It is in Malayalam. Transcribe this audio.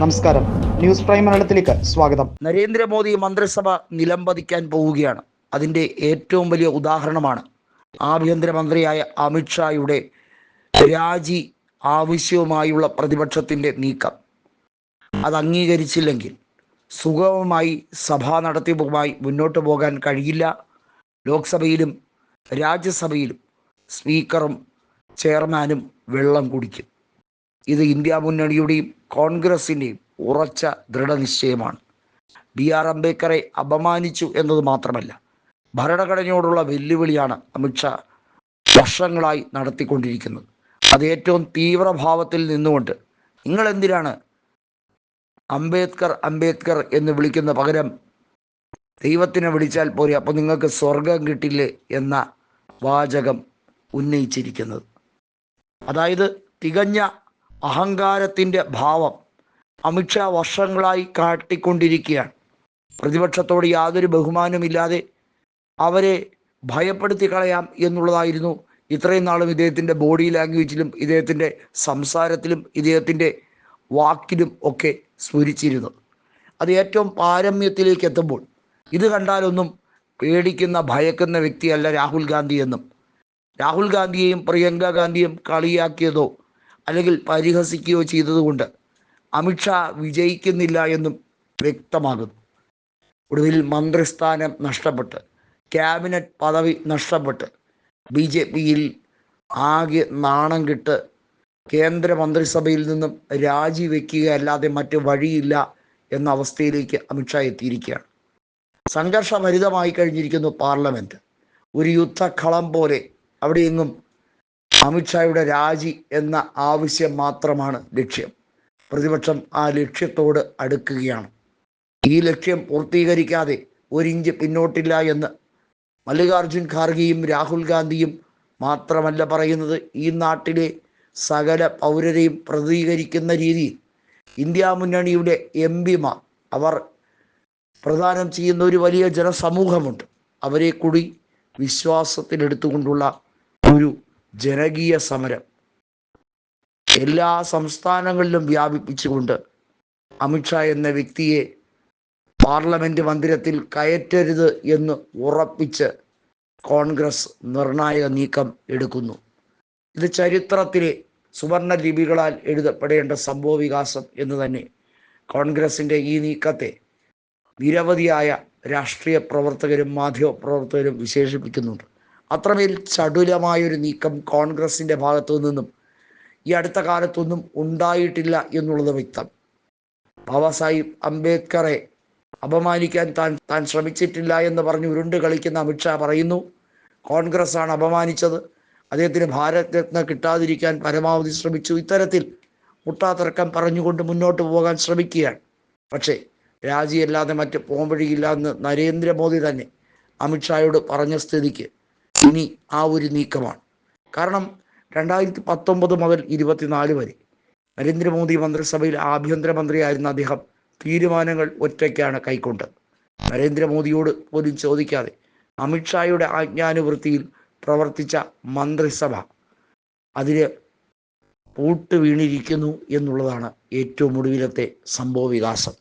നമസ്കാരം. ന്യൂസ് പ്രൈം മലയാളത്തിലേക്ക് സ്വാഗതം. നരേന്ദ്രമോദി മന്ത്രിസഭ നിലംപതിക്കാൻ പോവുകയാണ്. അതിന്റെ ഏറ്റവും വലിയ ഉദാഹരണമാണ് ആഭ്യന്തരമന്ത്രിയായ അമിത്ഷായുടെ രാജി ആവശ്യവുമായുള്ള പ്രതിപക്ഷത്തിന്റെ നീക്കം. അത് അംഗീകരിച്ചില്ലെങ്കിൽ സുഗമമായി സഭാ നടത്തിപ്പുമായി മുന്നോട്ട് പോകാൻ കഴിയില്ല. ലോക്സഭയിലും രാജ്യസഭയിലും സ്പീക്കറും ചെയർമാനും വെള്ളം കുടിക്കും. ഇത് ഇന്ത്യ മുന്നണിയുടെയും കോൺഗ്രസിന്റെയും ഉറച്ച ദൃഢനിശ്ചയമാണ്. ബി ആർ അംബേദ്കറെ അപമാനിച്ചു എന്നത് മാത്രമല്ല ഭരണഘടനയോടുള്ള വെല്ലുവിളിയാണ് അമിത്ഷാ വർഷങ്ങളായി നടത്തിക്കൊണ്ടിരിക്കുന്നത്. അത് ഏറ്റവും തീവ്രഭാവത്തിൽ നിന്നുകൊണ്ട് നിങ്ങൾ എന്തിനാണ് അംബേദ്കർ അംബേദ്കർ എന്ന് വിളിക്കുന്ന പകരം ദൈവത്തിനെ വിളിച്ചാൽ പോരെ അപ്പോൾ നിങ്ങൾക്ക് സ്വർഗം കിട്ടില്ലേ എന്ന വാചകം ഉന്നയിച്ചിരിക്കുന്നത്? അതായത് തികഞ്ഞ അഹങ്കാരത്തിന്റെ ഭാവം അമിത്ഷാ വർഷങ്ങളായി കാട്ടിക്കൊണ്ടിരിക്കുകയാണ്. പ്രതിപക്ഷത്തോട് യാതൊരു ബഹുമാനമില്ലാതെ അവരെ ഭയപ്പെടുത്തി കളയാം എന്നുള്ളതായിരുന്നു ഇത്രയും നാളും ഇദ്ദേഹത്തിന്റെ ബോഡി ലാംഗ്വേജിലും ഇദ്ദേഹത്തിന്റെ സംസാരത്തിലും ഇദ്ദേഹത്തിന്റെ വാക്കിലും ഒക്കെ സ്ഫുരിച്ചിരുന്നത്. അത് ഏറ്റവും പാരമ്യത്തിലേക്ക് എത്തുമ്പോൾ ഇത് കണ്ടാലൊന്നും പേടിക്കുന്ന ഭയക്കുന്ന വ്യക്തിയല്ല രാഹുൽ ഗാന്ധി എന്നും. രാഹുൽ ഗാന്ധിയെയും പ്രിയങ്ക ഗാന്ധിയും കളിയാക്കിയതോ അല്ലെങ്കിൽ പരിഹസിക്കുകയോ ചെയ്തതുകൊണ്ട് അമിത്ഷാ വിജയിക്കുന്നില്ല എന്നും വ്യക്തമാകുന്നു. ഒടുവിൽ മന്ത്രിസ്ഥാനം നഷ്ടപ്പെട്ട് ക്യാബിനറ്റ് പദവി നഷ്ടപ്പെട്ട് ബി ജെ പിയിൽ ആകെ നാണം കിട്ട് കേന്ദ്രമന്ത്രിസഭയിൽ നിന്നും രാജിവെക്കുകയല്ലാതെ മറ്റ് വഴിയില്ല എന്ന അവസ്ഥയിലേക്ക് അമിത്ഷാ എത്തിയിരിക്കുകയാണ്. സംഘർഷഭരിതമായി കഴിഞ്ഞിരിക്കുന്നു പാർലമെന്റ് ഒരു യുദ്ധക്കളം പോലെ അവിടെയെങ്ങും അമിത്ഷായുടെ രാജി എന്ന ആവശ്യം മാത്രമാണ് ലക്ഷ്യം. പ്രതിപക്ഷം ആ ലക്ഷ്യത്തോട് അടുക്കുകയാണ്. ഈ ലക്ഷ്യം പൂർത്തീകരിക്കാതെ ഒരിഞ്ച് പിന്നോട്ടില്ല എന്ന് മല്ലികാർജുൻ ഖാർഗെയും രാഹുൽ ഗാന്ധിയും മാത്രമല്ല പറയുന്നത് ഈ നാട്ടിലെ സകല പൗരരെയും പ്രതികരിക്കുന്ന രീതിയിൽ ഇന്ത്യ മുന്നണിയുടെ എം പിമാർ അവർ പ്രദാനം ചെയ്യുന്ന ഒരു വലിയ ജനസമൂഹമുണ്ട്. അവരെ കൂടി വിശ്വാസത്തിലെടുത്തുകൊണ്ടുള്ള ഒരു ജനകീയ സമരം. എല്ലാ സംസ്ഥാനങ്ങളിലും വ്യാപിപ്പിച്ചുകൊണ്ട് അമിത്ഷാ എന്ന വ്യക്തിയെ പാർലമെന്റ് മന്ദിരത്തിൽ കയറ്റരുത് എന്ന് ഉറപ്പിച്ച് കോൺഗ്രസ് നിർണായക നീക്കം എടുക്കുന്നു. ഇത് ചരിത്രത്തിലെ സുവർണ ലിപികളാൽ എഴുതപ്പെടേണ്ട സംഭവ വികാസം എന്ന് തന്നെ കോൺഗ്രസിന്റെ ഈ നീക്കത്തെ നിരവധിയായ രാഷ്ട്രീയ പ്രവർത്തകരും മാധ്യമ പ്രവർത്തകരും വിശേഷിപ്പിക്കുന്നുണ്ട്. അത്രമേൽ ചടുലമായൊരു നീക്കം കോൺഗ്രസിന്റെ ഭാഗത്തു നിന്നും ഈ അടുത്ത കാലത്തൊന്നും ഉണ്ടായിട്ടില്ല എന്നുള്ളത് വ്യക്തം. ബാബാ സാഹിബ് അംബേദ്കറെ അപമാനിക്കാൻ താൻ താൻ ശ്രമിച്ചിട്ടില്ല എന്ന് പറഞ്ഞ് ഉരുണ്ട് കളിക്കുന്ന അമിത്ഷാ പറയുന്നു കോൺഗ്രസ് ആണ് അപമാനിച്ചത് അദ്ദേഹത്തിന് ഭാരത് രത്ന കിട്ടാതിരിക്കാൻ പരമാവധി ശ്രമിച്ചു. ഇത്തരത്തിൽ മുട്ടാതർക്കം പറഞ്ഞുകൊണ്ട് മുന്നോട്ട് പോകാൻ ശ്രമിക്കുകയാണ്. പക്ഷേ രാജിയല്ലാതെ മറ്റ് പോംവഴിയില്ല എന്ന് നരേന്ദ്രമോദി തന്നെ അമിത്ഷായോട് പറഞ്ഞ സ്ഥിതിക്ക് ഇനി ആ ഒരു നീക്കമാണ്. കാരണം രണ്ടായിരത്തി പത്തൊമ്പത് മുതൽ ഇരുപത്തിനാല് വരെ നരേന്ദ്രമോദി മന്ത്രിസഭയിൽ ആഭ്യന്തരമന്ത്രിയായിരുന്ന അദ്ദേഹം തീരുമാനങ്ങൾ ഒറ്റയ്ക്കാണ് കൈക്കൊണ്ടത്. നരേന്ദ്രമോദിയോട് പോലും ചോദിക്കാതെ അമിത്ഷായുടെ ആജ്ഞാനുവൃത്തിയിൽ പ്രവർത്തിച്ച മന്ത്രിസഭ അതിന് പൂട്ട് വീണിരിക്കുന്നു എന്നുള്ളതാണ് ഏറ്റവും ഒടുവിലത്തെ സംഭവ വികാസം